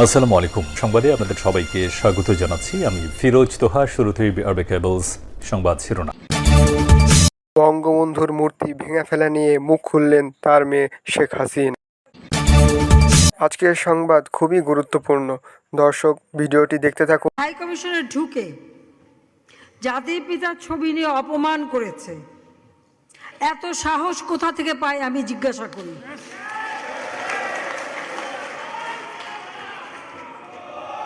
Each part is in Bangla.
আসসালামু আলাইকুম। সংবাদে আপনাদের সবাইকে স্বাগত জানাচ্ছি। আমি ফিরোজ তোহা শুরুতেই আরবে কেবলস সংবাদ শিরোনাম। বঙ্গবন্ধুর মূর্তি ভেঙে ফেলা নিয়ে মুখ খুললেন তার মেয়ে শেখ হাসিনা। আজকের সংবাদ খুবই গুরুত্বপূর্ণ। দর্শক ভিডিওটি দেখতে থাকুন। হাই কমিশনে ঢুকে জাতির পিতার ছবি নিয়ে অপমান করেছে। এত সাহস কোথা থেকে পায় আমি জিজ্ঞাসা করি।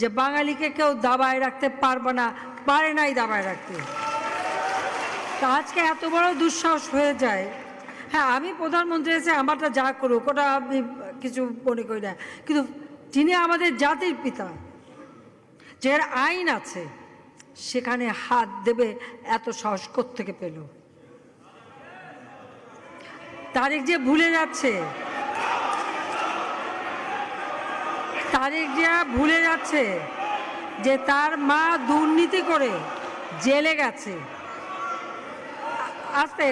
যে বাঙালিকে কেউ দাবায় রাখতে পারবে না, পারে নাই দাবায় রাখতে। তা আজকে এত বড় দুঃসাহস হয়ে যায়। হ্যাঁ আমি প্রধানমন্ত্রী এসে আমারটা যা করুক, ওটা আমি কিছু মনে করি না। কিন্তু যিনি আমাদের জাতির পিতা, যার আইন আছে, সেখানে হাত দেবে এত সাহস থেকে পেল? তারিখ যে ভুলে যাচ্ছে তারেক জিয়া ভুলে যাচ্ছে যে তার মা দুর্নীতি করে জেলে গেছে। আস্তে।